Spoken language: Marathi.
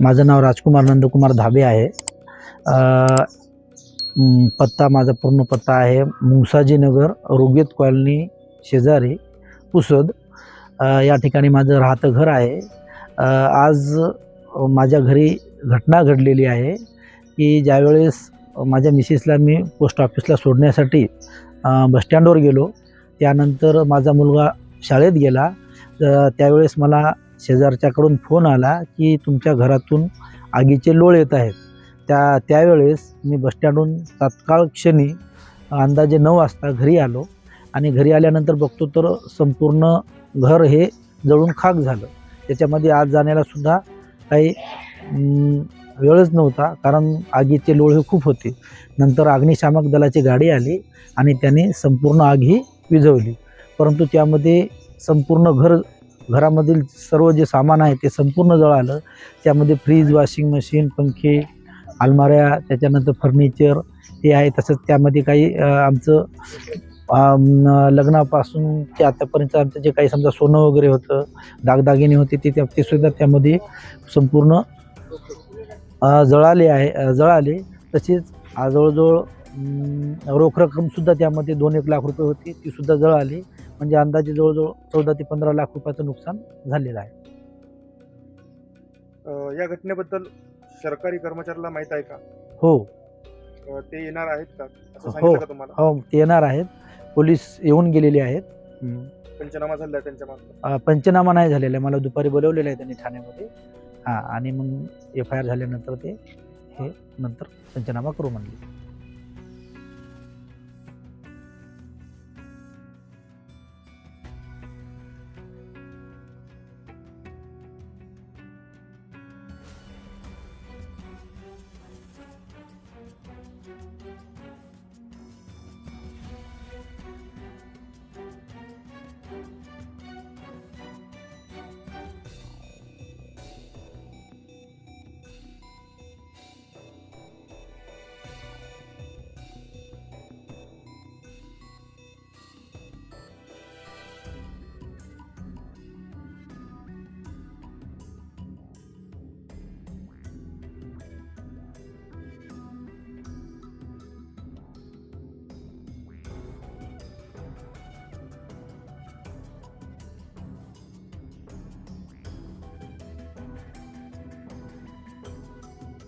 माझं नाव राजकुमार नंदकुमार धाबे आहे. पत्ता माझा पूर्ण पत्ता आहे मुंसाजीनगर रोगेत कॉलनी शेजारी पुसद. या ठिकाणी माझं राहतं घर आहे. आज माझ्या घरी घटना घडलेली आहे की ज्यावेळेस माझ्या मिसेसला मी पोस्ट ऑफिसला सोडण्यासाठी बसस्टँडवर गेलो. त्यानंतर माझा मुलगा शाळेत गेला. त्यावेळेस मला शेजारच्याकडून फोन आला की तुमच्या घरातून आगीचे लोळ येत आहेत. त्या त्यावेळेस मी बसस्टँडहून तात्काळ क्षणी अंदाजे नऊ वाजता घरी आलो आणि घरी आल्यानंतर बघतो तर संपूर्ण घर हे जळून खाक झालं. त्याच्यामध्ये आज जाण्यालासुद्धा काही वेळच नव्हता कारण आगीचे लोळ हे खूप होते. नंतर अग्निशामक दलाची गाडी आली आणि त्याने संपूर्ण आग ही विझवली. परंतु त्यामध्ये संपूर्ण घर घरामधील सर्व जे सामान आहे ते संपूर्ण जळालं त्यामध्ये फ्रीज वॉशिंग मशीन पंखे अलमाऱ्या त्याच्यानंतर फर्निचर हे आहे. तसंच त्यामध्ये काही आमचं लग्नापासून ते आतापर्यंत आमचं जे काही समजा सोनं वगैरे होतं दागदागिने होते ते त्या- ते सुद्धा त्यामध्ये संपूर्ण जळाले आहे जळाले. तसेच जवळजवळ रोख रक्कमसुद्धा त्यामध्ये दोन एक लाख रुपये होती तीसुद्धा जळाली. म्हणजे अंदाजे जवळजवळ चौदा ते पंधरा लाख रुपयाचं नुकसान झालेलं आहे. अ, या घटनेबद्दल सरकारी कर्मचाऱ्याला माहीत आहे का? हो. अ, ते येणार आहेत का? असं हो. सांगितलं का तुम्हाला? हो ते येणार आहेत. पोलीस येऊन गेलेले आहेत. पंचनामा झाला त्यांच्या मार्फत अ, पंचनामा नाही झालेला आहे. मला दुपारी बोलवलेलं आहे त्यांनी ठाण्यामध्ये. हां आणि मग एफ आय आर झाल्यानंतर ते हे नंतर पंचनामा करू म्हणले.